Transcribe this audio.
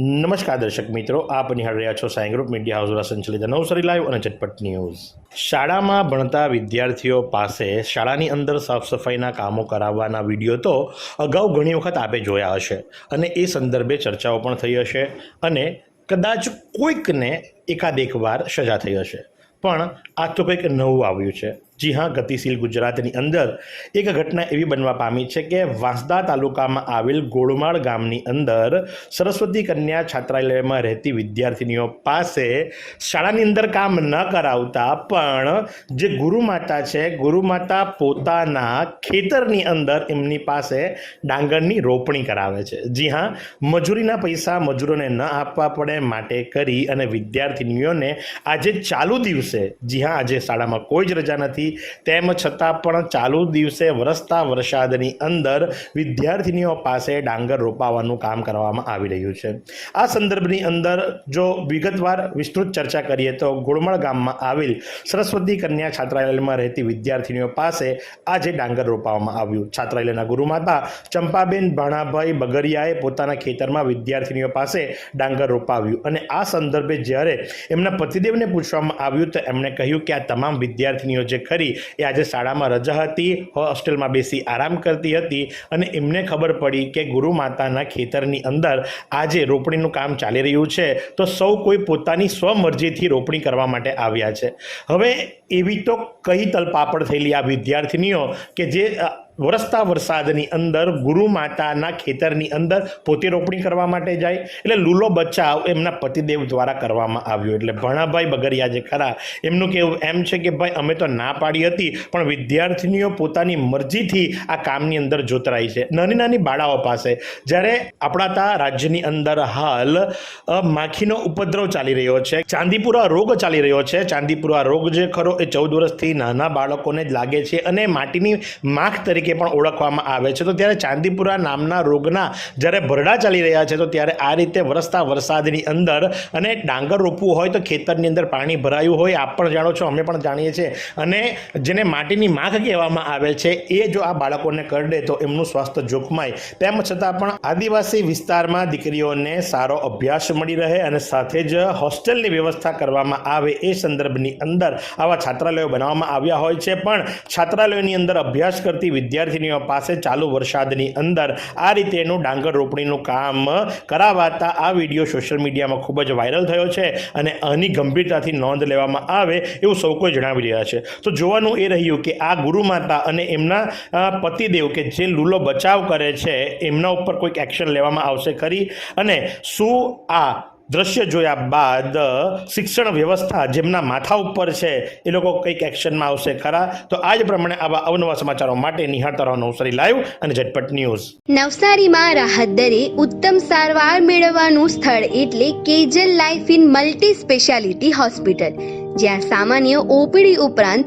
નમસ્કાર દર્શક મિત્રો, આપ નિહાળ રહ્યા છો સાયન ગ્રુપ મીડિયા હાઉસ દ્વારા સંચાલિત નવસારી લાઈવ અને ઝટપટ ન્યૂઝ. શાળામાં ભણતા વિદ્યાર્થીઓ પાસે શાળાની અંદર સાફ સફાઈના કામો કરાવવાના વીડિયો તો અગાઉ ઘણી વખત આપે જોયા હશે અને એ સંદર્ભે ચર્ચાઓ પણ થઈ હશે અને કદાચ કોઈકને એકાદ એક વાર સજા થઈ હશે. પણ આ તો કંઈક નવું આવ્યું છે. જી હા, ગતિશીલ ગુજરાતની અંદર એક ઘટના એવી બનવા પામી છે કે વાંસદા તાલુકામાં આવેલ ગોળમાળ ગામની અંદર સરસ્વતી કન્યા છાત્રાલયમાં રહેતી વિદ્યાર્થીનીઓ પાસે શાળાની અંદર કામ ન કરાવતા પણ જે ગુરુમાતા છે ગુરુમાતા પોતાના ખેતરની અંદર એમની પાસે ડાંગરની રોપણી કરાવે છે. જી હા, મજૂરીના પૈસા મજૂરોને ન આપવા પડે માટે કરી અને વિદ્યાર્થીનીઓને આજે ચાલુ દિવસે, જી હા, આજે શાળામાં કોઈ જ રજા નથી તેમ છતાં પણ ચાલુ દિવસે વરસતા વરસાદની અંદર વિદ્યાર્થીનીઓ પાસે ડાંગર રોપાવાનું કામ કરવામાં આવી રહ્યું છે. આ સંદર્ભની અંદર જો વિગતવાર વિસ્તૃત ચર્ચા કરીએ તો ગોળમળ ગામમાં આવેલ સરસ્વતી કન્યા છાત્રાલયમાં રહેતી વિદ્યાર્થીનીઓ પાસે આજે ડાંગર રોપાવામાં આવ્યું. છાત્રાલયના ગુરુમાતા ચંપાબેન ભાણાભાઈ બગરિયાએ પોતાના ખેતરમાં વિદ્યાર્થીનીઓ પાસે ડાંગર રોપાવ્યું અને આ સંદર્ભે જ્યારે એમના પતિદેવને પૂછવામાં આવ્યું તો એમણે કહ્યું કે આ તમામ વિદ્યાર્થીનીઓ જે ખરી એ આજે શાળામાં રજા હતી, હોસ્ટેલમાં બેસી આરામ કરતી હતી અને એમને ખબર પડી કે ગુરુ માતાના ખેતરની અંદર આજે રોપણીનું કામ ચાલી રહ્યું છે. તો સૌ કોઈ પોતાની સ્વમરજીથી રોપણી કરવા માટે આવ્યા છે. હવે એવી તો કઈ તલપાપડ થયેલી આ વિદ્યાર્થીનીઓ કે જે વરસતા વરસાદની અંદર, ગુરુ માતાના ખેતરની અંદર પોતે રોપણી કરવા માટે જાય. એટલે લૂલો બચાવ એમના પતિદેવ દ્વારા કરવામાં આવ્યો. એટલે ભણાભાઈ બગરિયા જે ખરા, એમનું કેવું એમ છે કે ભાઈ, અમે તો ના પાડી હતી, પણ વિદ્યાર્થીનીઓ પોતાની મરજીથી આ કામની અંદર જોતરાઈ છે. નાની નાની બાળાઓ પાસે. જ્યારે આપણા તા રાજ્યની અંદર હાલ માખીનો ઉપદ્રવ ચાલી રહ્યો છે. ચાંદીપુરા રોગ ચાલી રહ્યો છે. ચાંદીપુરા રોગ જે ખરો એ ચૌદ વર્ષથી નાના બાળકોને જ લાગે છે અને માટીની માખ તરીકે પણ ઓળખવામાં આવે છે. તો ત્યારે ચાંદીપુરા નામના રોગના જ્યારે ભરડા ચાલી રહ્યા છે, તો ત્યારે આ રીતે વરસતા વરસાદની અંદર અને ડાંગર રોપવું હોય તો ખેતરની અંદર પાણી ભરાયું હોય, આપ પણ જાણો છો, અમે પણ જાણીએ છીએ. અને જેને માટીની માખ કહેવામાં આવે છે, એ જો આ બાળકોને કરડે તો એમનું સ્વાસ્થ્ય જોખમાય. તેમ છતાં પણ આદિવાસી વિસ્તારમાં દીકરીઓને સારો અભ્યાસ મળી રહે અને સાથે જ હોસ્ટેલની વ્યવસ્થા કરવામાં આવે એ સંદર્ભની અંદર આવા છાત્રાલયો બનાવવામાં આવ્યા હોય છે. પણ છાત્રાલયોની અંદર અભ્યાસ કરતી વિદ્યાર્થીનીઓ પાસે ચાલુ વરસાદની અંદર આ રીતેનું ડાંગર રોપણીનું કામ કરાવાતા આ વીડિયો સોશિયલ મીડિયામાં ખૂબ જ વાયરલ થયો છે અને આની ગંભીરતાથી નોંધ લેવામાં આવે એવું સૌ કોઈ જણાવી રહ્યા છે. તો જોવાનું એ રહ્યું કે આ ગુરુમાતા અને એમના પતિદેવ કે જે લૂલો બચાવ કરે છે, એમના ઉપર કોઈક એક્શન લેવામાં આવશે ખરી? અને શું આ દ્રશ્ય જોયા બાદ શિક્ષણ વ્યવસ્થા જેમના માથા ઉપર છે, એ લોકો કંઈક એક્શનમાં આવશે ખરા? તો આ જ પ્રમાણે આવા અવનવા સમાચારો માટે નિહાળતા રહો નવસારી લાઈવ અને ઝટપટ ન્યૂઝ. નવસારીમાં રાહત દરે ઉત્તમ સારવાર મેળવવાનું સ્થળ એટલે Kejal life in multi speciality hospital, જ્યાં સામાન્ય ઓપીડી ઉપરાંત